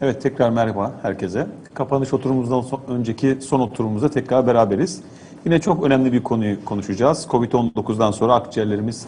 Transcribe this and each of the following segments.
Evet tekrar merhaba herkese. Kapanış oturumumuzdan son- önceki son oturumumuzda tekrar beraberiz. Yine çok önemli bir konuyu konuşacağız. Covid-19'dan sonra akciğerlerimiz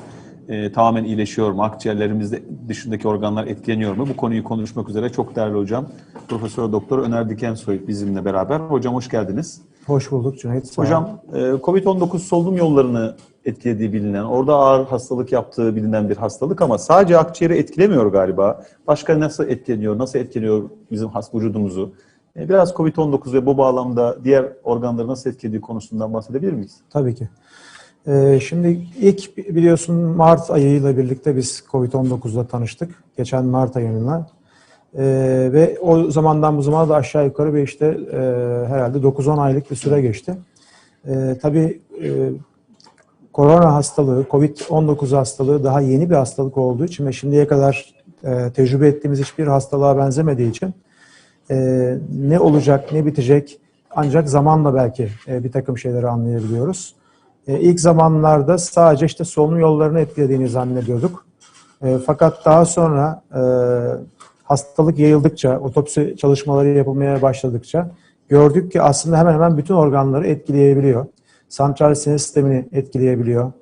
e, tamamen iyileşiyor mu? Akciğerlerimizde dışındaki organlar etkileniyor mu? Bu konuyu konuşmak üzere çok değerli hocam Profesör Doktor Öner Dikensoy bizimle beraber. Hocam hoş geldiniz. Hoş bulduk Cüneyt. Hocam e, Covid-19 solunum yollarını etkilediği bilinen, orada ağır hastalık yaptığı bilinen bir hastalık ama sadece akciğeri etkilemiyor galiba. Başka nasıl etkileniyor, nasıl etkiliyor bizim has vücudumuzu? E, Biraz Covid-19 ve bu bağlamda diğer organları nasıl etkilediği konusundan bahsedebilir miyiz? Tabii ki. Ee, şimdi ilk biliyorsun Mart ayıyla birlikte biz Covid-19'la tanıştık. Geçen Mart ayında. Ee, ve o zamandan bu zamana da aşağı yukarı bir işte e, herhalde 9-10 aylık bir süre geçti. Tabii e, korona hastalığı, Covid-19 hastalığı daha yeni bir hastalık olduğu için ve şimdiye kadar e, tecrübe ettiğimiz hiçbir hastalığa benzemediği için e, ne olacak, ne bitecek ancak zamanla belki e, bir takım şeyleri anlayabiliyoruz. E, ilk zamanlarda sadece işte solunum yollarını etkilediğini zannediyorduk. E, fakat daha sonra e, hastalık yayıldıkça, otopsi çalışmaları yapılmaya başladıkça gördük ki aslında hemen hemen bütün organları etkileyebiliyor. Santral sinir sistemini etkileyebiliyor.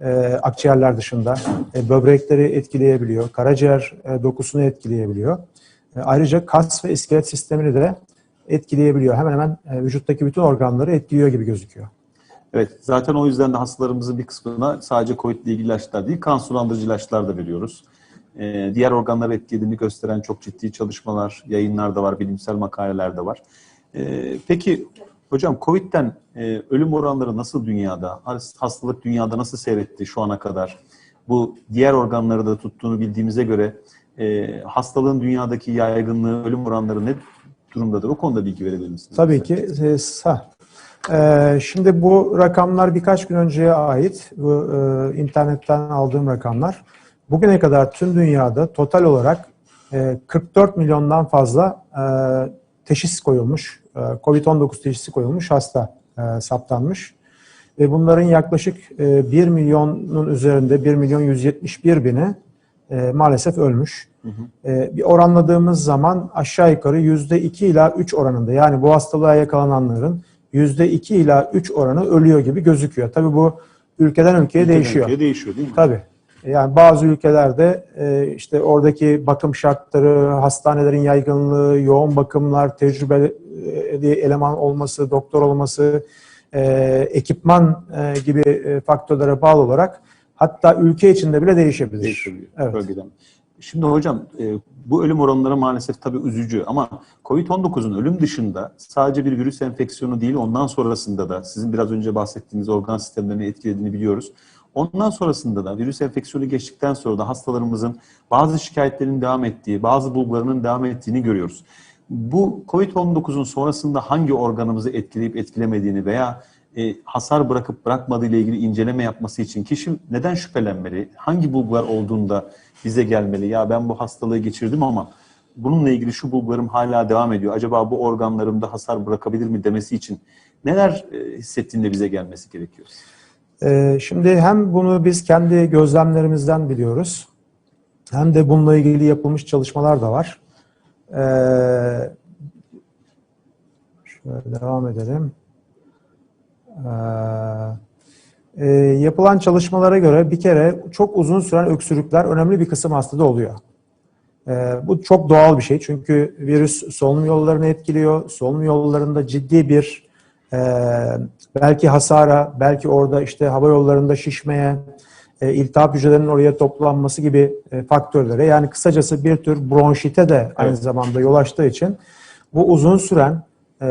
E, akciğerler dışında. E, böbrekleri etkileyebiliyor. Karaciğer e, dokusunu etkileyebiliyor. E, ayrıca kas ve iskelet sistemini de etkileyebiliyor. Hemen hemen e, vücuttaki bütün organları etkiliyor gibi gözüküyor. Evet, zaten o yüzden de hastalarımızın bir kısmına sadece COVID ile ilgili ilaçlar değil, kan sulandırıcı ilaçlar da veriyoruz. Ee, diğer organları etkilediğini gösteren çok ciddi çalışmalar, yayınlar da var, bilimsel makaleler de var. Ee, peki hocam COVID'den e, ölüm oranları nasıl dünyada, has- hastalık dünyada nasıl seyretti şu ana kadar? Bu diğer organları da tuttuğunu bildiğimize göre e, hastalığın dünyadaki yaygınlığı, ölüm oranları ne durumdadır? O konuda bilgi verebilir misiniz? Tabii ki. e, sa- Ee, şimdi bu rakamlar birkaç gün önceye ait. Bu e, internetten aldığım rakamlar. Bugüne kadar tüm dünyada total olarak e, 44 milyondan fazla e, teşhis koyulmuş, e, COVID-19 teşhisi koyulmuş hasta e, saptanmış. Ve bunların yaklaşık e, 1 milyonun üzerinde 1 milyon 171 bini e, maalesef ölmüş. E, bir oranladığımız zaman aşağı yukarı %2 ila 3 oranında yani bu hastalığa yakalananların %2 ila 3 oranı ölüyor gibi gözüküyor. Tabii bu ülkeden ülkeye Ülkeden değişiyor. ülkeye değişiyor değil mi? Tabii. Yani bazı ülkelerde e, işte oradaki bakım şartları, hastanelerin yaygınlığı, yoğun bakımlar, tecrübeli eleman olması, doktor olması, e, ekipman e, gibi e, faktörlere bağlı olarak hatta ülke içinde bile değişebilir. Değişebiliyor Evet. bölgeden. Şimdi hocam e, bu ölüm oranları maalesef tabii üzücü ama COVID-19'un ölüm dışında sadece bir virüs enfeksiyonu değil ondan sonrasında da sizin biraz önce bahsettiğiniz organ sistemlerini etkilediğini biliyoruz. Ondan sonrasında da virüs enfeksiyonu geçtikten sonra da hastalarımızın bazı şikayetlerinin devam ettiği, bazı bulgularının devam ettiğini görüyoruz. Bu COVID-19'un sonrasında hangi organımızı etkileyip etkilemediğini veya e, hasar bırakıp bırakmadığı ile ilgili inceleme yapması için kişi neden şüphelenmeli? Hangi bulgular olduğunda bize gelmeli? Ya ben bu hastalığı geçirdim ama bununla ilgili şu bulgularım hala devam ediyor. Acaba bu organlarımda hasar bırakabilir mi demesi için neler e, hissettiğinde bize gelmesi gerekiyor? Ee, Şimdi hem bunu biz kendi gözlemlerimizden biliyoruz, hem de bununla ilgili yapılmış çalışmalar da var. Ee, Şöyle devam edelim. Ee, e, yapılan çalışmalara göre bir kere çok uzun süren öksürükler önemli bir kısım hastada oluyor. Bu çok doğal bir şey çünkü virüs solunum yollarını etkiliyor. Solunum yollarında ciddi bir e, belki hasara, belki orada işte hava yollarında şişmeye, e, iltihap hücrelerinin oraya toplanması gibi e, faktörlere yani kısacası bir tür bronşite de aynı Evet. zamanda yol açtığı için bu uzun süren e,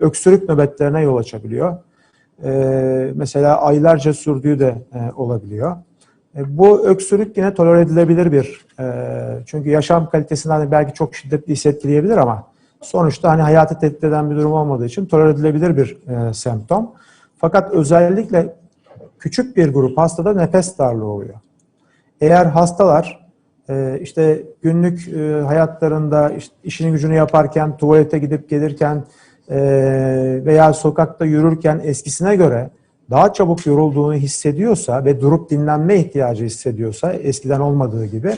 öksürük nöbetlerine yol açabiliyor. E, mesela aylarca sürdüğü de e, olabiliyor. E, bu öksürük yine tolere edilebilir bir e, çünkü yaşam kalitesinden de belki çok şiddetli hissettirebilir ama sonuçta hani hayatı tehdit eden bir durum olmadığı için tolere edilebilir bir e, semptom. Fakat özellikle küçük bir grup hastada nefes darlığı oluyor. Eğer hastalar e, işte günlük e, hayatlarında işte işini gücünü yaparken, tuvalete gidip gelirken e, veya sokakta yürürken eskisine göre daha çabuk yorulduğunu hissediyorsa ve durup dinlenme ihtiyacı hissediyorsa eskiden olmadığı gibi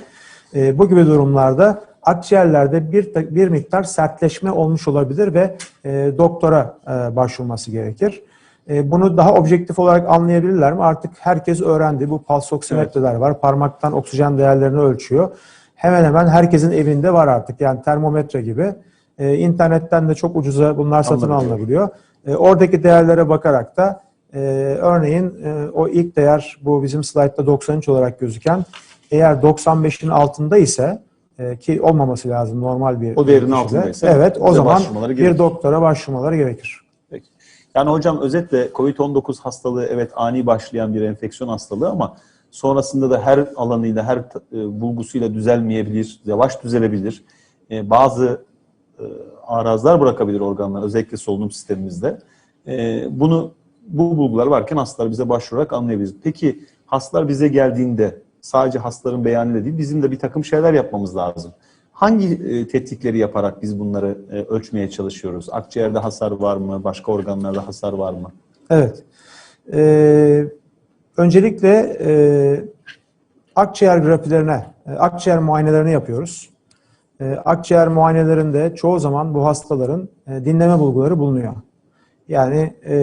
e, bu gibi durumlarda akciğerlerde bir bir miktar sertleşme olmuş olabilir ve e, doktora e, başvurması gerekir. E, bunu daha objektif olarak anlayabilirler mi? Artık herkes öğrendi. Bu pulse oksimetreler var. Parmaktan oksijen değerlerini ölçüyor. Hemen hemen herkesin evinde var artık. Yani termometre gibi. E, internetten de çok ucuza bunlar satın Anladım. alınabiliyor. E, oradaki değerlere bakarak da e, örneğin e, o ilk değer bu bizim slaytta 93 olarak gözüken eğer 95'in altında ise e, ki olmaması lazım normal bir O değerin altındaysa Evet o zaman bir doktora başvurmaları gerekir. Peki. Yani hocam özetle COVID-19 hastalığı evet ani başlayan bir enfeksiyon hastalığı ama sonrasında da her alanıyla, her e, bulgusuyla düzelmeyebilir, yavaş düzelebilir. E, bazı e, arazlar bırakabilir organlar, özellikle solunum sistemimizde. E, bunu bu bulgular varken hastalar bize başvurarak anlayabiliriz. Peki hastalar bize geldiğinde sadece hastaların beyanıyla değil, bizim de bir takım şeyler yapmamız lazım. Hangi e, tetkikleri yaparak biz bunları e, ölçmeye çalışıyoruz? Akciğerde hasar var mı? Başka organlarda hasar var mı? Evet. Ee, öncelikle e, akciğer grafilerine, e, akciğer muayenelerini yapıyoruz. E, akciğer muayenelerinde çoğu zaman bu hastaların e, dinleme bulguları bulunuyor. Yani e,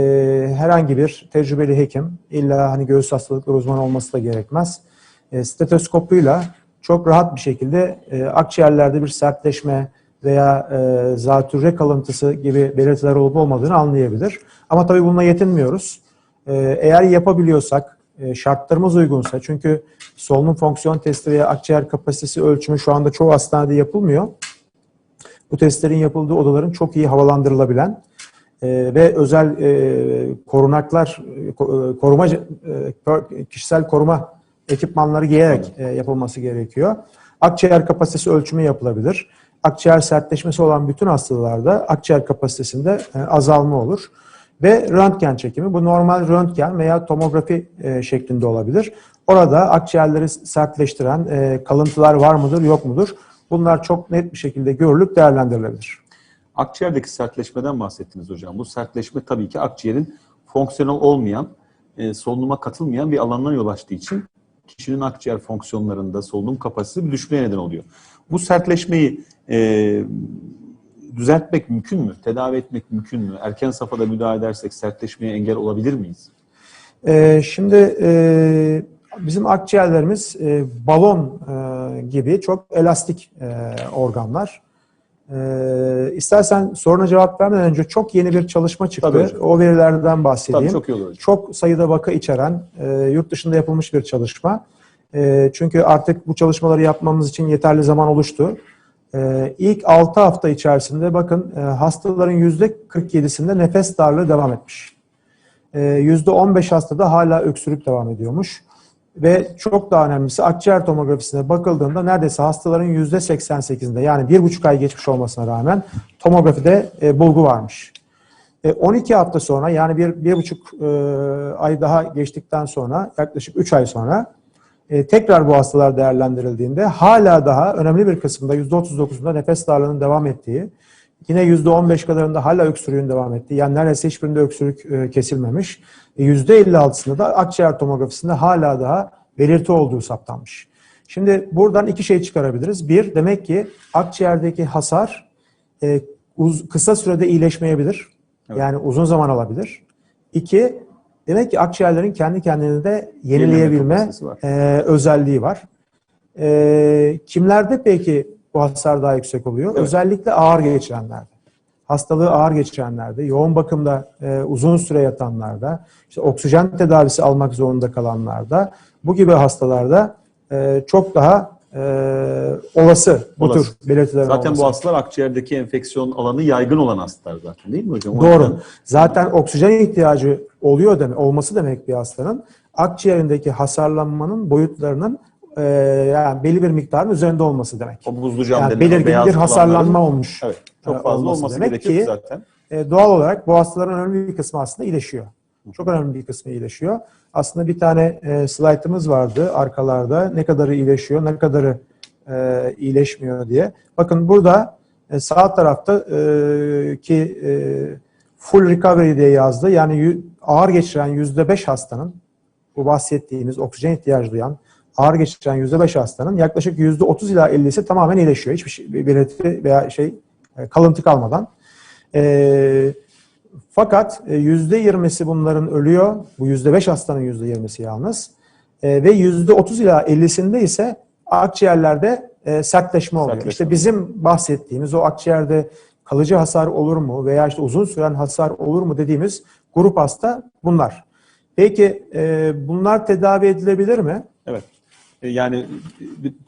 herhangi bir tecrübeli hekim, illa hani göğüs hastalıkları uzmanı olması da gerekmez. E, stetoskopuyla çok rahat bir şekilde e, akciğerlerde bir sertleşme veya e, zatürre kalıntısı gibi belirtiler olup olmadığını anlayabilir. Ama tabii bununla yetinmiyoruz. E, eğer yapabiliyorsak, e, şartlarımız uygunsa, çünkü solunum fonksiyon testi veya akciğer kapasitesi ölçümü şu anda çoğu hastanede yapılmıyor. Bu testlerin yapıldığı odaların çok iyi havalandırılabilen e, ve özel e, korunaklar, e, e, koruma, e, kişisel koruma ekipmanları giyerek e, yapılması gerekiyor. Akciğer kapasitesi ölçümü yapılabilir. Akciğer sertleşmesi olan bütün hastalarda akciğer kapasitesinde e, azalma olur. Ve röntgen çekimi, bu normal röntgen veya tomografi e, şeklinde olabilir. Orada akciğerleri sertleştiren e, kalıntılar var mıdır, yok mudur? Bunlar çok net bir şekilde görülüp değerlendirilebilir. Akciğerdeki sertleşmeden bahsettiniz hocam. Bu sertleşme tabii ki akciğerin fonksiyonel olmayan, e, solunuma katılmayan bir alandan yol açtığı için kişinin akciğer fonksiyonlarında solunum kapasitesi düşmeye neden oluyor. Bu sertleşmeyi e, düzeltmek mümkün mü? Tedavi etmek mümkün mü? Erken safhada müdahale edersek sertleşmeye engel olabilir miyiz? Ee, şimdi e, bizim akciğerlerimiz e, balon e, gibi çok elastik e, organlar. E, istersen soruna cevap vermeden önce çok yeni bir çalışma çıktı. Tabii hocam. o verilerden bahsedeyim. Tabii çok iyi olur hocam. Çok sayıda vaka içeren, e, yurt dışında yapılmış bir çalışma. E, çünkü artık bu çalışmaları yapmamız için yeterli zaman oluştu. E, ilk 6 hafta içerisinde bakın e, hastaların %47'sinde nefes darlığı devam etmiş. E, %15 hastada hala öksürük devam ediyormuş. Ve çok daha önemlisi akciğer tomografisine bakıldığında neredeyse hastaların %88'inde yani bir buçuk ay geçmiş olmasına rağmen tomografide e, bulgu varmış. E, 12 hafta sonra yani bir, bir buçuk e, ay daha geçtikten sonra yaklaşık 3 ay sonra e, tekrar bu hastalar değerlendirildiğinde hala daha önemli bir kısmında %39'unda nefes darlığının devam ettiği, yine %15 kadarında hala öksürüğün devam ettiği, yani neredeyse hiçbirinde öksürük e, kesilmemiş, e, %56'sında da akciğer tomografisinde hala daha belirti olduğu saptanmış. Şimdi buradan iki şey çıkarabiliriz. Bir, demek ki akciğerdeki hasar e, uz- kısa sürede iyileşmeyebilir. Evet. Yani uzun zaman alabilir. İki, demek ki akciğerlerin kendi kendini de yenileyebilme e, özelliği var. E, kimlerde peki bu hasar daha yüksek oluyor? Evet. Özellikle ağır geçirenlerde. Hastalığı ağır geçirenlerde, yoğun bakımda e, uzun süre yatanlarda, işte oksijen tedavisi almak zorunda kalanlarda, bu gibi hastalarda e, çok daha e, olası bu Olası. tür belirtilerin Zaten olması. bu hastalar akciğerdeki enfeksiyon alanı yaygın olan hastalar zaten değil mi hocam? O Doğru. yüzden- Zaten oksijen ihtiyacı oluyor demek, olması demek bir hastanın akciğerindeki hasarlanmanın boyutlarının e, yani belli bir miktarın üzerinde olması demek. O buzlu cam Yani belirgin bir hasarlanma olmuş. Evet. e, Çok fazla olması olması demek gerekiyor ki zaten. e, doğal olarak bu hastaların önemli bir kısmı aslında iyileşiyor. Çok önemli bir kısmı iyileşiyor. Aslında bir tane e, slaytımız vardı arkalarda. Ne kadarı iyileşiyor, ne kadarı e, iyileşmiyor diye. Bakın burada e, sağ tarafta e, ki e, full recovery diye yazdı. Yani ağır geçiren yüzde beş hastanın bu bahsettiğimiz oksijen ihtiyacı duyan ağır geçiren %5 hastanın yaklaşık %30 ila 50'si tamamen iyileşiyor. Hiçbir şey, belirti veya şey e, kalıntı kalmadan. E, fakat e, %20'si bunların ölüyor. Bu %5 hastanın %20'si yalnız. E, ve %30 ila 50'sinde ise akciğerlerde e, sertleşme oluyor. Sertleşme. İşte bizim bahsettiğimiz o akciğerde kalıcı hasar olur mu veya işte uzun süren hasar olur mu dediğimiz grup hasta bunlar. Peki e, bunlar tedavi edilebilir mi? Evet. E, Yani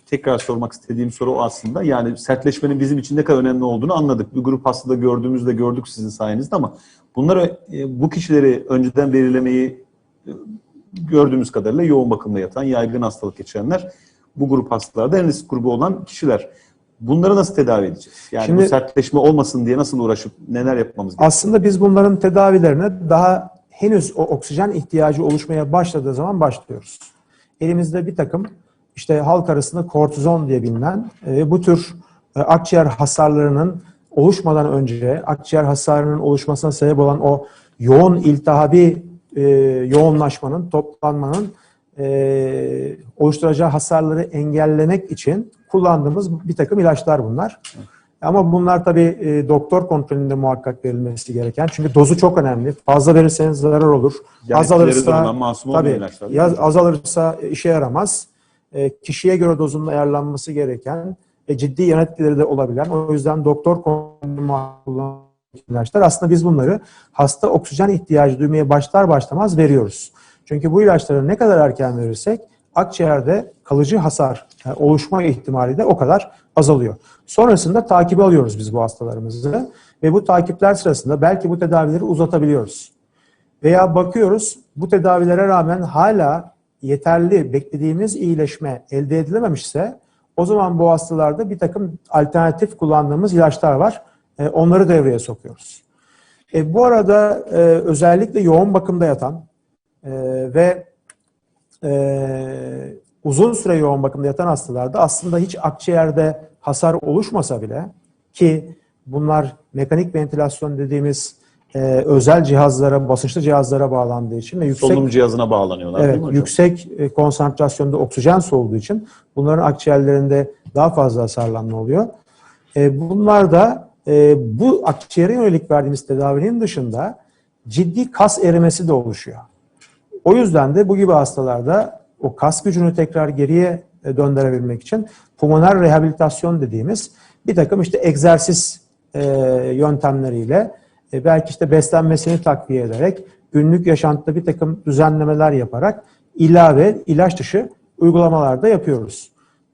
tekrar sormak istediğim soru o aslında. Yani sertleşmenin bizim için ne kadar önemli olduğunu anladık. Bir grup hastada gördüğümüzde gördük sizin sayenizde ama bunları e, bu kişileri önceden belirlemeyi e, gördüğümüz kadarıyla yoğun bakımda yatan, yaygın hastalık geçirenler bu grup hastalarda en risk grubu olan kişiler. Bunları nasıl tedavi edeceğiz? Yani Şimdi- bu sertleşme olmasın diye nasıl uğraşıp neler yapmamız gerekiyor? Aslında biz bunların tedavilerine daha henüz o oksijen ihtiyacı oluşmaya başladığı zaman başlıyoruz. Elimizde bir takım işte halk arasında kortizon diye bilinen e, bu tür e, akciğer hasarlarının oluşmadan önce akciğer hasarının oluşmasına sebep olan o yoğun iltihabi e, yoğunlaşmanın, toplanmanın e, oluşturacağı hasarları engellemek için kullandığımız bir takım ilaçlar bunlar. Ama bunlar tabii e, doktor kontrolünde muhakkak verilmesi gereken. Çünkü dozu çok önemli. Fazla verirseniz zarar olur. Yani az ileri alırsa durumdan masum olmayan tabii ilaçlar değil yaz, mi? az alırsa işe yaramaz. E, kişiye göre dozunun ayarlanması gereken ve ciddi yan etkileri de olabilen. O yüzden doktor kullanılan ilaçlar. Aslında biz bunları hasta oksijen ihtiyacı duymaya başlar başlamaz veriyoruz. Çünkü bu ilaçları ne kadar erken verirsek akciğerde kalıcı hasar oluşma ihtimali de o kadar azalıyor. Sonrasında takibi alıyoruz biz bu hastalarımızı ve bu takipler sırasında belki bu tedavileri uzatabiliyoruz. Veya bakıyoruz bu tedavilere rağmen hala yeterli beklediğimiz iyileşme elde edilememişse o zaman bu hastalarda bir takım alternatif kullandığımız ilaçlar var. E, onları devreye sokuyoruz. E, bu arada e, özellikle yoğun bakımda yatan e, ve e, uzun süre yoğun bakımda yatan hastalarda aslında hiç akciğerde hasar oluşmasa bile ki bunlar mekanik ventilasyon dediğimiz e, özel cihazlara, basınçlı cihazlara bağlandığı için ve yüksek Solunum cihazına bağlanıyorlar değil Evet, mi hocam? yüksek e, konsantrasyonda oksijen olduğu için bunların akciğerlerinde daha fazla hasarlanma oluyor. E, bunlar da e, bu akciğere yönelik verdiğimiz tedavinin dışında ciddi kas erimesi de oluşuyor. O yüzden de bu gibi hastalarda o kas gücünü tekrar geriye e, döndürebilmek için pulmoner rehabilitasyon dediğimiz bir takım işte egzersiz e, yöntemleriyle e, belki işte beslenmesini takviye ederek günlük yaşantıda bir takım düzenlemeler yaparak ilave ilaç dışı uygulamalar da yapıyoruz.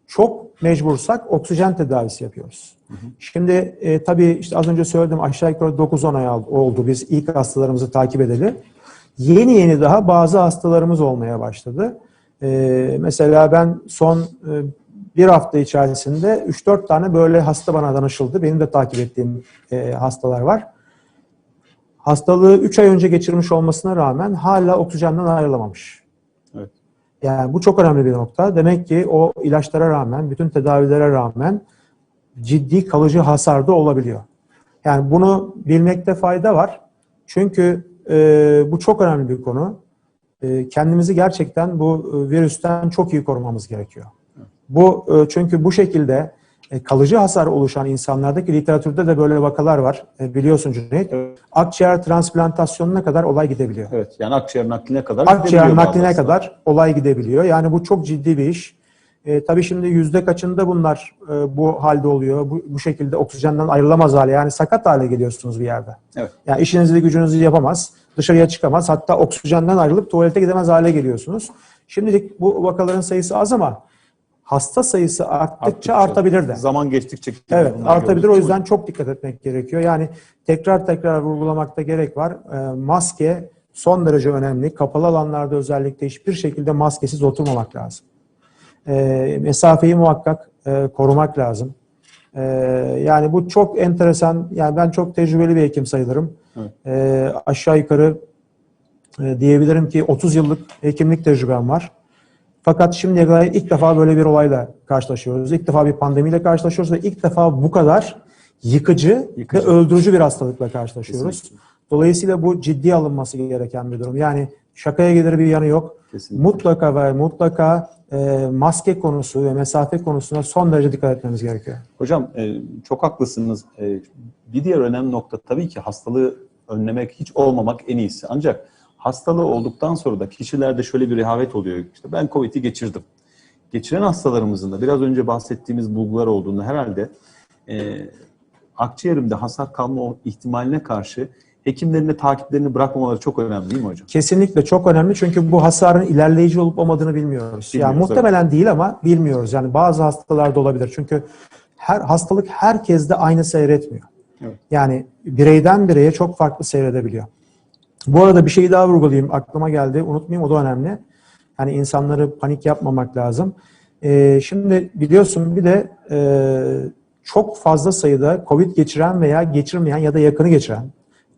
Çok mecbursak oksijen tedavisi yapıyoruz. Şimdi e, tabii işte az önce söyledim aşağı yukarı 9-10 ay oldu biz ilk hastalarımızı takip edeli. Yeni yeni daha bazı hastalarımız olmaya başladı. E, mesela ben son e, bir hafta içerisinde 3-4 tane böyle hasta bana danışıldı. Benim de takip ettiğim e, hastalar var. Hastalığı 3 ay önce geçirmiş olmasına rağmen hala oksijenden ayrılamamış. Evet. Yani bu çok önemli bir nokta. Demek ki o ilaçlara rağmen, bütün tedavilere rağmen ciddi kalıcı hasar da olabiliyor. Yani bunu bilmekte fayda var. Çünkü e, bu çok önemli bir konu. E, kendimizi gerçekten bu e, virüsten çok iyi korumamız gerekiyor. Bu e, çünkü bu şekilde kalıcı hasar oluşan insanlardaki literatürde de böyle vakalar var. E, biliyorsun Cüneyt. Evet. Akciğer transplantasyonuna kadar olay gidebiliyor. Evet. Yani akciğer nakline kadar Akciğer nakline hastalar. kadar olay gidebiliyor. Yani bu çok ciddi bir iş. E, tabii şimdi yüzde kaçında bunlar e, bu halde oluyor. Bu, bu şekilde oksijenden ayrılamaz hale yani sakat hale geliyorsunuz bir yerde. Evet. Yani işinizi gücünüzü yapamaz, dışarıya çıkamaz. Hatta oksijenden ayrılıp tuvalete gidemez hale geliyorsunuz. Şimdilik bu vakaların sayısı az ama hasta sayısı arttıkça, Arttıkça, artabilir de. Zaman geçtikçe Evet artabilir o yüzden çok dikkat etmek gerekiyor. Yani tekrar tekrar vurgulamakta gerek var. Ee, maske son derece önemli. Kapalı alanlarda özellikle hiçbir şekilde maskesiz oturmamak lazım. Ee, mesafeyi muhakkak e, korumak lazım. Ee, yani bu çok enteresan. Yani ben çok tecrübeli bir hekim sayılırım. Evet. Ee, aşağı yukarı e, diyebilirim ki 30 yıllık hekimlik tecrübem var. Fakat şimdiye kadar ilk defa böyle bir olayla karşılaşıyoruz. İlk defa bir pandemiyle karşılaşıyoruz ve ilk defa bu kadar yıkıcı, Yıkıcı. ve öldürücü bir hastalıkla karşılaşıyoruz. Kesinlikle. Dolayısıyla bu ciddi alınması gereken bir durum. Yani Şakaya gelir bir yanı yok. Kesinlikle. Mutlaka ve mutlaka e, maske konusu ve mesafe konusuna son derece dikkat etmemiz gerekiyor. Hocam e, çok haklısınız. E, bir diğer önemli nokta tabii ki hastalığı önlemek, hiç olmamak en iyisi. Ancak hastalığı olduktan sonra da kişilerde şöyle bir rehavet oluyor. İşte ben COVID'i geçirdim. Geçiren hastalarımızın da biraz önce bahsettiğimiz bulgular olduğunda herhalde e, akciğerimde hasar kalma ihtimaline karşı hekimlerin de takiplerini bırakmamaları çok önemli değil mi hocam? Kesinlikle çok önemli çünkü bu hasarın ilerleyici olup olmadığını bilmiyoruz. Yani Bilmiyoruz, muhtemelen değil ama bilmiyoruz. Yani bazı hastalarda olabilir. Çünkü her hastalık herkeste aynı seyretmiyor. Evet. Yani bireyden bireye çok farklı seyredebiliyor. Bu arada bir şeyi daha vurgulayayım. Aklıma geldi. Unutmayayım o da önemli. Yani insanları panik yapmamak lazım. Ee, şimdi biliyorsun bir de e, çok fazla sayıda COVID geçiren veya geçirmeyen ya da yakını geçiren,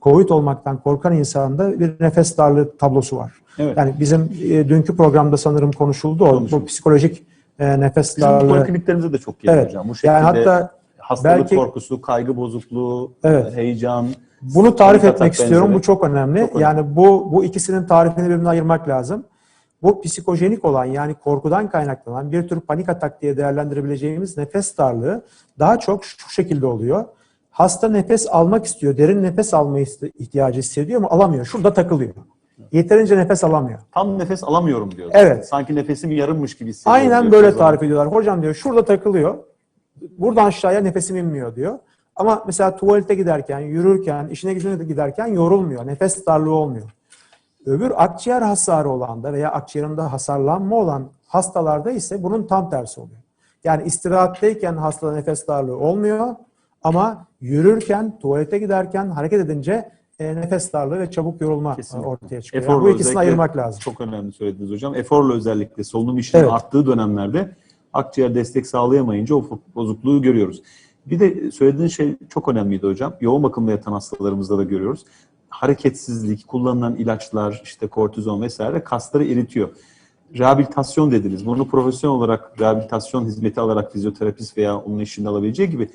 COVID olmaktan korkan insanda bir nefes darlığı tablosu var. Evet. Yani bizim e, dünkü programda sanırım konuşuldu o. Konuşuldu. Bu psikolojik e, nefes Bizim darlığı. polikliniklerimize de çok geliyor Evet. hocam. Bu şekilde Yani hatta hastalık belki- korkusu, kaygı bozukluğu, Evet. heyecan. Bunu tarif panik etmek istiyorum. benzeri. Bu çok önemli. Çok önemli. Yani bu bu ikisinin tarifini birbirine ayırmak lazım. Bu psikojenik olan yani korkudan kaynaklanan bir tür panik atak diye değerlendirebileceğimiz nefes darlığı daha çok şu şekilde oluyor. Hasta nefes almak istiyor, derin nefes alma ihtiyacı hissediyor ama alamıyor. Şurada takılıyor. Yeterince nefes alamıyor. Tam nefes alamıyorum diyor. Evet. Sanki nefesim yarınmış gibi hissediyorum. Aynen böyle tarif ediyorlar. Hocam diyor şurada takılıyor. Buradan aşağıya nefesim inmiyor diyor. Ama mesela tuvalete giderken, yürürken, işine gücüne giderken yorulmuyor. Nefes darlığı olmuyor. Öbür akciğer hasarı olanda veya akciğerinde hasarlanma olan hastalarda ise bunun tam tersi oluyor. Yani istirahatteyken hastada nefes darlığı olmuyor ama yürürken, tuvalete giderken, hareket edince e, nefes darlığı ve çabuk yorulma e, Kesinlikle. ortaya çıkıyor. Eforla Yani bu ikisini ayırmak lazım. Çok önemli söylediniz hocam. Eforla özellikle solunum işinin Evet. arttığı dönemlerde akciğer destek sağlayamayınca o bozukluğu görüyoruz. Bir de söylediğiniz şey çok önemliydi hocam. Yoğun bakımda yatan hastalarımızda da görüyoruz. Hareketsizlik, kullanılan ilaçlar, işte kortizon vesaire kasları eritiyor. Rehabilitasyon dediniz. Bunu profesyonel olarak rehabilitasyon hizmeti alarak fizyoterapist veya onun eşliğinde alabileceği gibi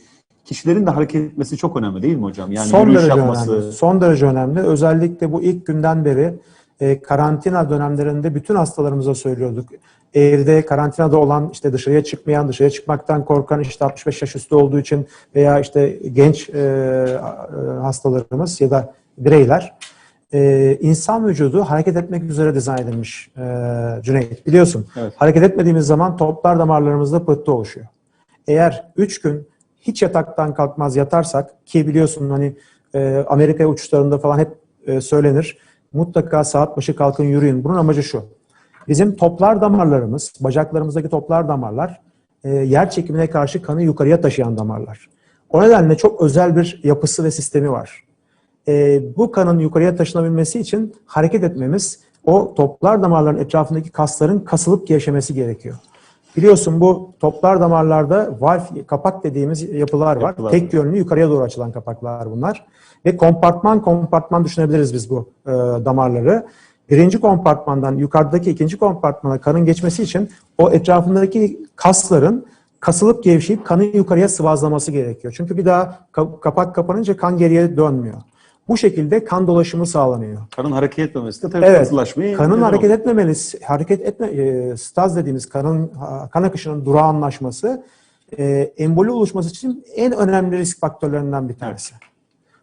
kişilerin de hareket etmesi çok önemli değil mi hocam? Yani Son yürüyüş derece yapması. önemli. Son derece önemli. Özellikle bu ilk günden beri e, karantina dönemlerinde bütün hastalarımıza söylüyorduk. Evde karantinada olan işte dışarıya çıkmayan, dışarıya çıkmaktan korkan işte 65 yaş üstü olduğu için veya işte genç e, e, hastalarımız ya da bireyler e, insan vücudu hareket etmek üzere dizayn edilmiş e, Cüneyt. Biliyorsun Evet. hareket etmediğimiz zaman toplar damarlarımızda pıhtı oluşuyor. Eğer 3 gün hiç yataktan kalkmaz yatarsak ki biliyorsun hani e, Amerika'ya uçuşlarında falan hep e, söylenir. Mutlaka saat başı kalkın yürüyün. Bunun amacı şu. Bizim toplar damarlarımız, bacaklarımızdaki toplar damarlar e, yer çekimine karşı kanı yukarıya taşıyan damarlar. O nedenle çok özel bir yapısı ve sistemi var. E, bu kanın yukarıya taşınabilmesi için hareket etmemiz o toplar damarların etrafındaki kasların kasılıp gevşemesi gerekiyor. Biliyorsun bu toplar damarlarda valf kapak dediğimiz yapılar var. Yapılar Tek yönlü yukarıya doğru açılan kapaklar bunlar. Ve kompartman kompartman düşünebiliriz biz bu e, damarları. Birinci kompartmandan yukarıdaki ikinci kompartmana kanın geçmesi için o etrafındaki kasların kasılıp gevşeyip kanı yukarıya sıvazlaması gerekiyor. Çünkü bir daha ka- kapak kapanınca kan geriye dönmüyor. Bu şekilde kan dolaşımı sağlanıyor. Kanın hareket etmemesi de tabii Evet. katılaşmayı Kanın hareket oluyor. etmemeli, hareket etme, e, staz dediğimiz kanın kan akışının durağanlaşması e, emboli oluşması için en önemli risk faktörlerinden bir tanesi.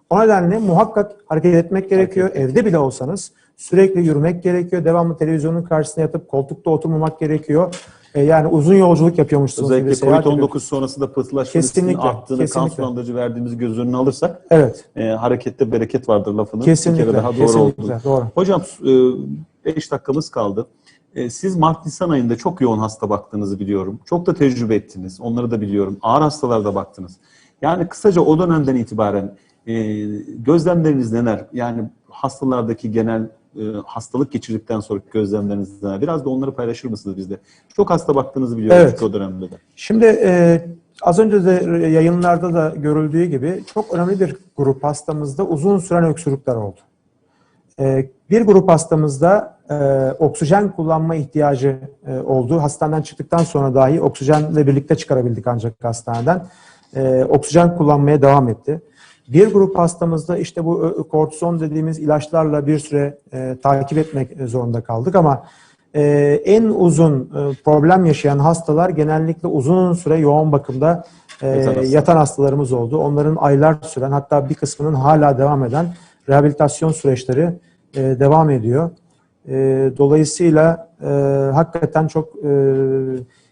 O nedenle muhakkak hareket etmek gerekiyor. Evde bile olsanız sürekli yürümek gerekiyor. Devamlı televizyonun karşısına yatıp koltukta oturmamak gerekiyor. E, yani uzun yolculuk yapıyormuşsunuz Özellikle seyahat COVID-19 ediyorsunuz. sonrasında pıhtılaşma riskinin Kesinlikle, arttığını, kan sulandırıcı verdiğimizi göz önüne alırsak Evet, e, harekette bereket vardır lafının bir kesinlikle, kere daha doğru kesinlikle oldu. doğru. Hocam 5 dakikamız kaldı. E, siz Mart-Nisan ayında çok yoğun hasta baktığınızı biliyorum. Çok da tecrübe ettiniz. Onları da biliyorum. Ağır hastalarda baktınız. Yani kısaca o dönemden itibaren e, gözlemleriniz neler? Yani hastalardaki genel e, hastalık geçirdikten sonraki gözlemleriniz neler? Biraz da onları paylaşır mısınız bizde? Çok hasta baktığınızı biliyorum Evet. o dönemde de. Şimdi e, az önce de yayınlarda da görüldüğü gibi çok önemli bir grup hastamızda uzun süren öksürükler oldu. E, bir grup hastamızda e, oksijen kullanma ihtiyacı e, oldu. Hastaneden çıktıktan sonra dahi oksijenle birlikte çıkarabildik ancak hastaneden. E, oksijen kullanmaya devam etti. Bir grup hastamızda işte bu kortizon dediğimiz ilaçlarla bir süre e, takip etmek zorunda kaldık ama e, en uzun e, problem yaşayan hastalar genellikle uzun süre yoğun bakımda e, yatan hastalarımız oldu. Onların aylar süren hatta bir kısmının hala devam eden rehabilitasyon süreçleri e, devam ediyor. E, dolayısıyla e, hakikaten çok e,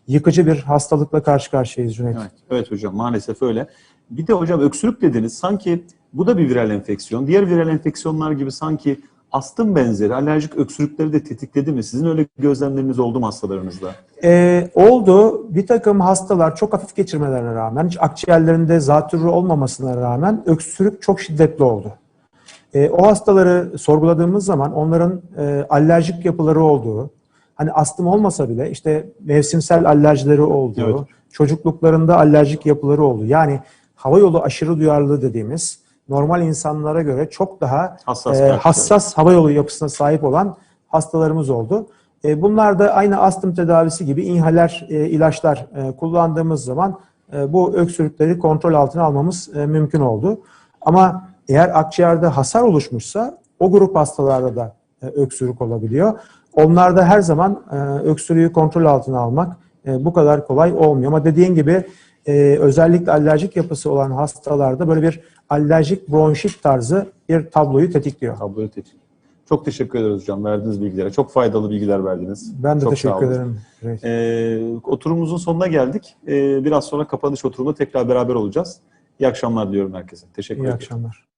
yıkıcı bir hastalıkla karşı karşıyayız Cüneyt. Evet, evet hocam maalesef öyle. Bir de hocam öksürük dediniz. Sanki bu da bir viral enfeksiyon. Diğer viral enfeksiyonlar gibi sanki astım benzeri alerjik öksürükleri de tetikledi mi? Sizin öyle gözlemleriniz oldu mu hastalarınızda? Ee, oldu. Bir takım hastalar çok hafif geçirmelerine rağmen, hiç akciğerlerinde zatürre olmamasına rağmen öksürük çok şiddetli oldu. Ee, o hastaları sorguladığımız zaman onların e, alerjik yapıları olduğu, hani astım olmasa bile işte mevsimsel alerjileri olduğu, Evet. çocukluklarında alerjik yapıları olduğu. Yani hava yolu aşırı duyarlılığı dediğimiz normal insanlara göre çok daha Hassas e, hassas hava yolu yapısına sahip olan hastalarımız oldu. E, bunlar da aynı astım tedavisi gibi inhaler e, ilaçlar e, kullandığımız zaman e, bu öksürükleri kontrol altına almamız e, mümkün oldu. Ama eğer akciğerde hasar oluşmuşsa o grup hastalarda da e, öksürük olabiliyor. Onlarda her zaman e, öksürüğü kontrol altına almak e, bu kadar kolay olmuyor. Ama dediğin gibi e, özellikle alerjik yapısı olan hastalarda böyle bir alerjik bronşit tarzı bir tabloyu tetikliyor. Tabloyu tetik. Çok teşekkür ederiz hocam verdiğiniz bilgilere. Çok faydalı bilgiler verdiniz. Ben de Çok teşekkür ederim. Ee, oturumumuzun sonuna geldik. Ee, biraz sonra kapanış oturumunda tekrar beraber olacağız. İyi akşamlar diliyorum herkese. Teşekkür İyi ederim. akşamlar.